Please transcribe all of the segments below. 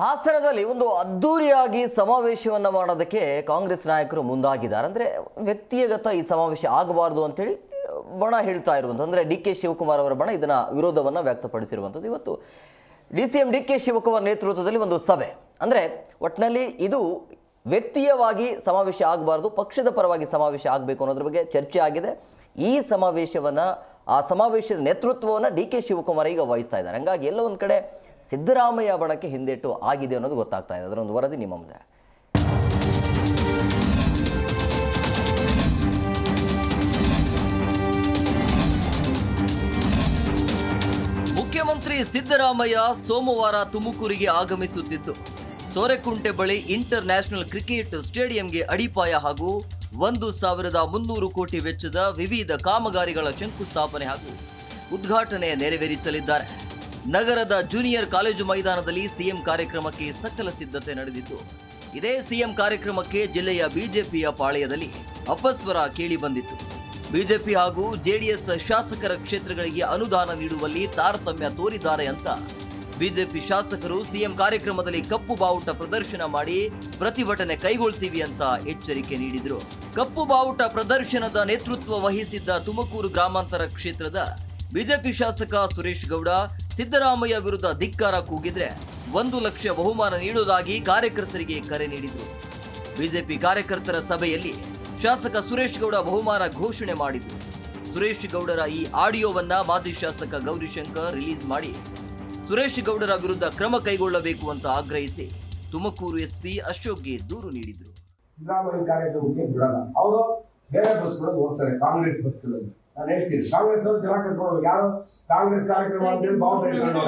ಹಾಸನದಲ್ಲಿ ಒಂದು ಅದ್ದೂರಿಯಾಗಿ ಸಮಾವೇಶವನ್ನು ಮಾಡೋದಕ್ಕೆ ಕಾಂಗ್ರೆಸ್ ನಾಯಕರು ಮುಂದಾಗಿದ್ದಾರೆ. ಅಂದರೆ ವ್ಯಕ್ತಿಗತ ಈ ಸಮಾವೇಶ ಆಗಬಾರದು ಅಂತೇಳಿ ಬಣ ಹೇಳ್ತಾ ಇರುವಂಥ ಅಂದರೆ ಡಿ ಕೆ ಶಿವಕುಮಾರ್ ಅವರ ಬಣ ಇದನ್ನು ವಿರೋಧವನ್ನು ವ್ಯಕ್ತಪಡಿಸಿರುವಂಥದ್ದು. ಇವತ್ತು D C M D K Shivakumar ನೇತೃತ್ವದಲ್ಲಿ ಒಂದು ಸಭೆ. ಅಂದರೆ ಒಟ್ಟಿನಲ್ಲಿ ಇದು ವ್ಯಕ್ತಿಯವಾಗಿ ಸಮಾವೇಶ ಆಗಬಾರ್ದು, ಪಕ್ಷದ ಪರವಾಗಿ ಸಮಾವೇಶ ಆಗಬೇಕು ಅನ್ನೋದ್ರ ಬಗ್ಗೆ ಚರ್ಚೆ ಆಗಿದೆ. ಈ ಸಮಾವೇಶವನ್ನು, ಆ ಸಮಾವೇಶದ ನೇತೃತ್ವವನ್ನು ಡಿ ಕೆ ಶಿವಕುಮಾರ್ ಈಗ ವಹಿಸ್ತಾ ಇದ್ದಾರೆ. ಹಂಗಾಗಿ ಎಲ್ಲ ಒಂದು ಕಡೆ ಸಿದ್ದರಾಮಯ್ಯ ಬಣಕ್ಕೆ ಹಿಂದೆಟ್ಟು ಆಗಿದೆ ಅನ್ನೋದು ಗೊತ್ತಾಗ್ತಾ ಇದೆ. ಅದರ ಒಂದು ವರದಿ ನಿಮ್ಮ ಮುಂದೆ. ಮುಖ್ಯಮಂತ್ರಿ ಸಿದ್ದರಾಮಯ್ಯ ಸೋಮವಾರ ತುಮಕೂರಿಗೆ ಆಗಮಿಸುತ್ತಿದ್ದು, ಸೋರೆಕುಂಟೆ ಬಳಿ ಇಂಟರ್ ನ್ಯಾಷನಲ್ ಕ್ರಿಕೆಟ್ ಸ್ಟೇಡಿಯಂಗೆ ಅಡಿಪಾಯ ಹಾಗೂ ಒಂದು ಸಾವಿರದ ಮುನ್ನೂರು ಕೋಟಿ ವೆಚ್ಚದ ವಿವಿಧ ಕಾಮಗಾರಿಗಳ ಶಂಕುಸ್ಥಾಪನೆ ಹಾಗೂ ಉದ್ಘಾಟನೆ ನೆರವೇರಿಸಲಿದ್ದಾರೆ. ನಗರದ ಜೂನಿಯರ್ ಕಾಲೇಜು ಮೈದಾನದಲ್ಲಿ ಸಿಎಂ ಕಾರ್ಯಕ್ರಮಕ್ಕೆ ಸಕಲ ಸಿದ್ಧತೆ ನಡೆದಿದ್ದು, ಇದೇ ಸಿಎಂ ಕಾರ್ಯಕ್ರಮಕ್ಕೆ ಜಿಲ್ಲೆಯ ಬಿಜೆಪಿಯ ಪಾಳೆಯದಲ್ಲಿ ಅಪಸ್ವರ ಕೇಳಿ ಬಂದಿತ್ತು. ಬಿಜೆಪಿ ಹಾಗೂ ಜೆಡಿಎಸ್ ಶಾಸಕರ ಕ್ಷೇತ್ರಗಳಿಗೆ ಅನುದಾನ ನೀಡುವಲ್ಲಿ ತಾರತಮ್ಯ ತೋರಿದ್ದಾರೆ ಅಂತ ಬಿಜೆಪಿ ಶಾಸಕರು ಸಿಎಂ ಕಾರ್ಯಕ್ರಮದಲ್ಲಿ ಕಪ್ಪು ಬಾವುಟ ಪ್ರದರ್ಶನ ಮಾಡಿ ಪ್ರತಿಭಟನೆ ಕೈಗೊಳ್ತೀವಿ ಅಂತ ಎಚ್ಚರಿಕೆ ನೀಡಿದರು. ಕಪ್ಪು ಬಾವುಟ ಪ್ರದರ್ಶನದ ನೇತೃತ್ವ ವಹಿಸಿದ್ದ ತುಮಕೂರು ಗ್ರಾಮಾಂತರ ಕ್ಷೇತ್ರದ ಬಿಜೆಪಿ ಶಾಸಕ ಸುರೇಶ್ ಗೌಡ ಸಿದ್ದರಾಮಯ್ಯ ವಿರುದ್ಧ ಧಿಕ್ಕಾರ ಕೂಗಿದ್ರೆ ಒಂದು ಲಕ್ಷ ಬಹುಮಾನ ನೀಡುವುದಾಗಿ ಕಾರ್ಯಕರ್ತರಿಗೆ ಕರೆ ನೀಡಿದರು. ಬಿಜೆಪಿ ಕಾರ್ಯಕರ್ತರ ಸಭೆಯಲ್ಲಿ ಶಾಸಕ ಸುರೇಶ್ ಗೌಡ ಬಹುಮಾನ ಘೋಷಣೆ ಮಾಡಿದ್ರು. ಸುರೇಶ್ ಗೌಡರ ಈ ಆಡಿಯೋವನ್ನ ಮಾಜಿ ಶಾಸಕ ಗೌರಿಶಂಕರ್ ರಿಲೀಸ್ ಮಾಡಿ ಸುರೇಶ್ ಗೌಡರ ವಿರುದ್ಧ ಕ್ರಮ ಕೈಗೊಳ್ಳಬೇಕು ಅಂತ ಆಗ್ರಹಿಸಿ ತುಮಕೂರು ಎಸ್ಪಿ ಅಶೋಕ್ಗೆ ದೂರು ನೀಡಿದ್ರು. ಸಿದ್ದರಾಮಯ್ಯ ಕಾರ್ಯಕ್ರಮಕ್ಕೆ ಬಿಡಲ್ಲ. ಅವರು ಬೇರೆ ಬಸ್ಗಳಲ್ಲಿ ಹೋಗ್ತಾರೆ, ಕಾಂಗ್ರೆಸ್ ಬಸ್ಗಳಲ್ಲಿ ನಾನು ಹೇಳ್ತೀನಿ, ಕಾಂಗ್ರೆಸ್ ಅವರು ಜನ ಯಾರು? ಕಾಂಗ್ರೆಸ್ ಕಾರ್ಯಕ್ರಮ ಅಂತೇಳಿ ಬಾವುಟ ಇಟ್ಕೊಂಡು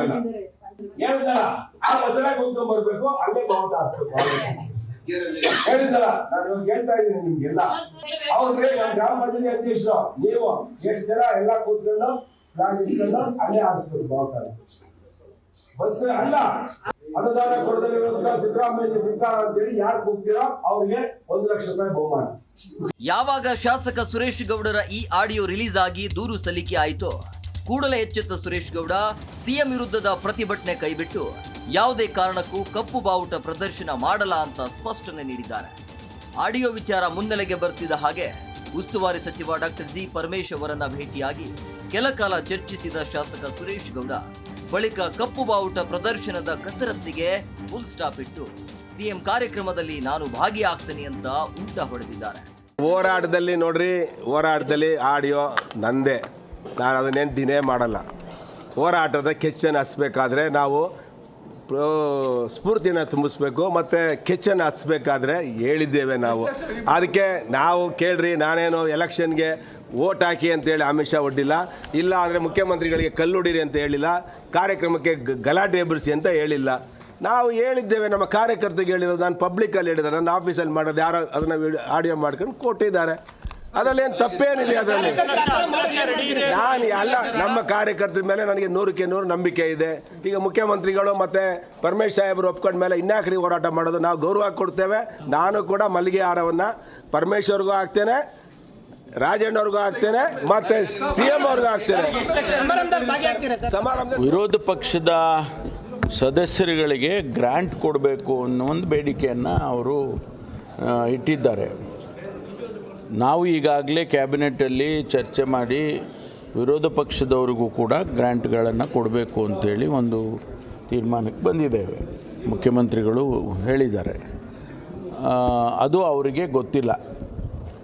ಆ ಬಸ್ಸಲ್ಲೇ ಕೂತ್ಕೊಂಡ್ ಬರ್ಬೇಕು, ಅಲ್ಲೇ ಬಾವುಟ ಹಾಕ್ಬೇಕು ಹೇಳಿದ್ದಲ್ಲ, ನಾನು ಹೇಳ್ತಾ ಇದ್ದೀನಿ ನಿಮ್ಗೆಲ್ಲ. ಅವ್ರಿಗೆ ನಮ್ಮ ಗ್ರಾಮ ಪಂಚಾಯತಿ ಅಧ್ಯಕ್ಷರು, ನೀವು ಎಷ್ಟು ಜನ ಎಲ್ಲ ಕೂತ್ಕೊಂಡು ನಾನು ಅಲ್ಲೇ ಹಾರಿಸ್ಬೇಕು ಬಾವುಟ ಬಸ್ ಅಲ್ಲ. ಅನುದಾನ ಕೊಡದಿರೋದ್ರಿಂದ ಸಿದ್ದರಾಮಯ್ಯ ಅಂತ ಹೇಳಿ ಯಾರು ಕೂಗ್ತೀರಾ ಅವ್ರಿಗೆ ಒಂದು ಲಕ್ಷ ರೂಪಾಯಿ ಬಹುಮಾನ. ಯಾವಾಗ ಶಾಸಕ ಸುರೇಶ್ ಗೌಡರ ಈ ಆಡಿಯೋ ರಿಲೀಸ್ ಆಗಿ ದೂರು ಸಲ್ಲಿಕೆ ಆಯಿತು, ಕೂಡಲೇ ಎಚ್ಚೆತ್ತ ಸುರೇಶ್ ಗೌಡ ಸಿಎಂ ವಿರುದ್ಧದ ಪ್ರತಿಭಟನೆ ಕೈಬಿಟ್ಟು ಯಾವುದೇ ಕಾರಣಕ್ಕೂ ಕಪ್ಪು ಬಾವುಟ ಪ್ರದರ್ಶನ ಮಾಡಲ್ಲ ಅಂತ ಸ್ಪಷ್ಟನೆ ನೀಡಿದ್ದಾರೆ. ಆಡಿಯೋ ವಿಚಾರ ಮುನ್ನೆಲೆಗೆ ಬರ್ತಿದ್ದ ಹಾಗೆ ಉಸ್ತುವಾರಿ ಸಚಿವ ಡಾಕ್ಟರ್ ಜಿ ಪರಮೇಶ್ ಅವರನ್ನ ಭೇಟಿಯಾಗಿ ಕೆಲ ಕಾಲ ಚರ್ಚಿಸಿದ ಶಾಸಕ ಸುರೇಶ್ ಗೌಡ ಬಳಿಕ ಕಪ್ಪು ಬಾವುಟ ಪ್ರದರ್ಶನದ ಕಸರತ್ತಿಗೆ ಫುಲ್ ಸ್ಟಾಪ್ ಇಟ್ಟು ಸಿಎಂ ಕಾರ್ಯಕ್ರಮದಲ್ಲಿ ನಾನು ಭಾಗಿಯಾಗ್ತೇನೆ ಅಂತ ಊಟ ಹೊಡೆದಿದ್ದಾರೆ. ಹೋರಾಟದಲ್ಲಿ ನೋಡ್ರಿ ಹೋರಾಟದಲ್ಲಿ ಆಡಿಯೋ ನಂದೇ. ನಾನು ಅದನ್ನೇನು ದಿನೇ ಮಾಡಲ್ಲ. ಹೋರಾಟದ ಕೆಚ್ಚನ್ನು ಹಚ್ಬೇಕಾದ್ರೆ ನಾವು ಸ್ಫೂರ್ತಿನ ತುಂಬಿಸ್ಬೇಕು ಮತ್ತು ಕೆಚ್ಚನ್ನು ಹಚ್ಬೇಕಾದ್ರೆ ಹೇಳಿದ್ದೇವೆ ನಾವು. ಅದಕ್ಕೆ ನಾವು ಕೇಳ್ರಿ ನಾನೇನು ಎಲೆಕ್ಷನ್ಗೆ ಓಟ್ ಹಾಕಿ ಅಂತೇಳಿ ಅಮಿತ್ ಶಾ ಒಡ್ಡಿಲ್ಲ. ಇಲ್ಲ ಅಂದರೆ ಮುಖ್ಯಮಂತ್ರಿಗಳಿಗೆ ಕಲ್ಲುಡಿರಿ ಅಂತ ಹೇಳಿಲ್ಲ. ಕಾರ್ಯಕ್ರಮಕ್ಕೆ ಗಲಾಟೆ ಎಬ್ಬರಿಸಿ ಅಂತ ಹೇಳಿಲ್ಲ. ನಾವು ಹೇಳಿದ್ದೇವೆ, ನಮ್ಮ ಕಾರ್ಯಕರ್ತರಿಗೆ ಹೇಳಿರೋದು, ನಾನು ಪಬ್ಲಿಕಲ್ಲಿ ಹೇಳಿದೆ, ನನ್ನ ಆಫೀಸಲ್ಲಿ ಮಾಡೋದು, ಯಾರೋ ಅದನ್ನು ಆಡಿಯೋ ಮಾಡ್ಕೊಂಡು ಕೊಟ್ಟಿದ್ದಾರೆ. ಅದರಲ್ಲಿ ಏನು ತಪ್ಪೇನಿದೆ ಅದರಲ್ಲಿ? ನಾನು ಅಲ್ಲ, ನಮ್ಮ ಕಾರ್ಯಕರ್ತರ ಮೇಲೆ ನನಗೆ ನೂರಕ್ಕೆ ನೂರು ನಂಬಿಕೆ ಇದೆ. ಈಗ ಮುಖ್ಯಮಂತ್ರಿಗಳು ಮತ್ತು ಪರಮೇಶ್ ಸಾಹೇಬರು ಒಪ್ಕೊಂಡ ಮೇಲೆ ಇನ್ನಾಕ್ರಿ ಹೋರಾಟ ಮಾಡೋದು ನಾವು ಗೌರವ ಕೊಡ್ತೇವೆ. ನಾನು ಕೂಡ ಮಲ್ಲಿಗೆ ಹಾರವನ್ನು ಪರಮೇಶ್ವರ್ಗೂ ಹಾಕ್ತೇನೆ. ರಾಜಣ್ಣವ್ರಿಗೂ ಹಾಕ್ತೇನೆ, ಮತ್ತೆ ಸಿ ಎಂ ಅವ್ರಿಗೂ ಹಾಕ್ತೇನೆ. ವಿರೋಧ ಪಕ್ಷದ ಸದಸ್ಯರುಗಳಿಗೆ ಗ್ರ್ಯಾಂಟ್ ಕೊಡಬೇಕು ಅನ್ನೋ ಒಂದು ಬೇಡಿಕೆಯನ್ನು ಅವರು ಇಟ್ಟಿದ್ದಾರೆ. ನಾವು ಈಗಾಗಲೇ ಕ್ಯಾಬಿನೆಟ್ಟಲ್ಲಿ ಚರ್ಚೆ ಮಾಡಿ ವಿರೋಧ ಪಕ್ಷದವರಿಗೂ ಕೂಡ ಗ್ರ್ಯಾಂಟ್ಗಳನ್ನು ಕೊಡಬೇಕು ಅಂತೇಳಿ ಒಂದು ತೀರ್ಮಾನಕ್ಕೆ ಬಂದಿದ್ದೇವೆ. ಮುಖ್ಯಮಂತ್ರಿಗಳು ಹೇಳಿದ್ದಾರೆ. ಅದು ಅವರಿಗೆ ಗೊತ್ತಿಲ್ಲ.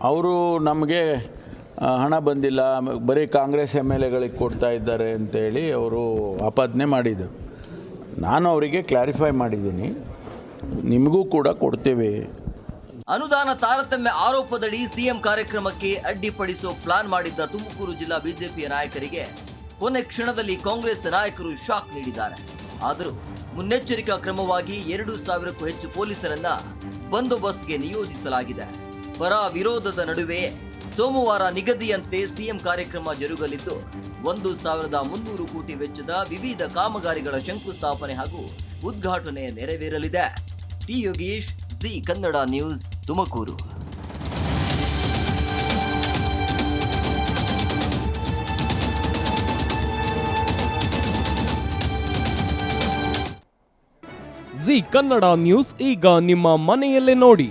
ಅವರು ನಮಗೆ ಹಣ ಬಂದಿಲ್ಲ, ಬರೀ ಕಾಂಗ್ರೆಸ್ ಎಂ ಎಲ್ ಎಗಳಿಗೆ ಕೊಡ್ತಾ ಇದ್ದಾರೆ ಅಂತೇಳಿ ಅವರು ಆಪಾದನೆ ಮಾಡಿದರು. ನಾನು ಅವರಿಗೆ ಕ್ಲಾರಿಫೈ ಮಾಡಿದ್ದೀನಿ. ನಿಮಗೂ ಕೂಡ ಕೊಡ್ತೇವೆ. ಅನುದಾನ ತಾರತಮ್ಯ ಆರೋಪದಡಿ ಸಿಎಂ ಕಾರ್ಯಕ್ರಮಕ್ಕೆ ಅಡ್ಡಿಪಡಿಸೋ ಪ್ಲಾನ್ ಮಾಡಿದ್ದ ತುಮಕೂರು ಜಿಲ್ಲಾ ಬಿಜೆಪಿಯ ನಾಯಕರಿಗೆ ಕೊನೆ ಕ್ಷಣದಲ್ಲಿ ಕಾಂಗ್ರೆಸ್ ನಾಯಕರು ಶಾಕ್ ನೀಡಿದ್ದಾರೆ. ಆದರೂ ಮುನ್ನೆಚ್ಚರಿಕಾ ಕ್ರಮವಾಗಿ ಎರಡು ಸಾವಿರಕ್ಕೂ ಹೆಚ್ಚು ಪೊಲೀಸರನ್ನ ಬಂದೋಬಸ್ತ್ಗೆ ನಿಯೋಜಿಸಲಾಗಿದೆ. ಪರ ವಿರೋಧದ ನಡುವೆ ಸೋಮವಾರ ನಿಗದಿಯಂತೆ ಸಿಎಂ ಕಾರ್ಯಕ್ರಮ ಜರುಗಲಿದ್ದು, ಒಂದು ಸಾವಿರದ ಮುನ್ನೂರು ಕೋಟಿ ವೆಚ್ಚದ ವಿವಿಧ ಕಾಮಗಾರಿಗಳ ಶಂಕುಸ್ಥಾಪನೆ ಹಾಗೂ ಉದ್ಘಾಟನೆ ನೆರವೇರಲಿದೆ. T Yogish, Zee Kannada news, Tumakuru. Zee Kannada news ಈಗ ನಿಮ್ಮ ಮನೆಯಲ್ಲೇ ನೋಡಿ.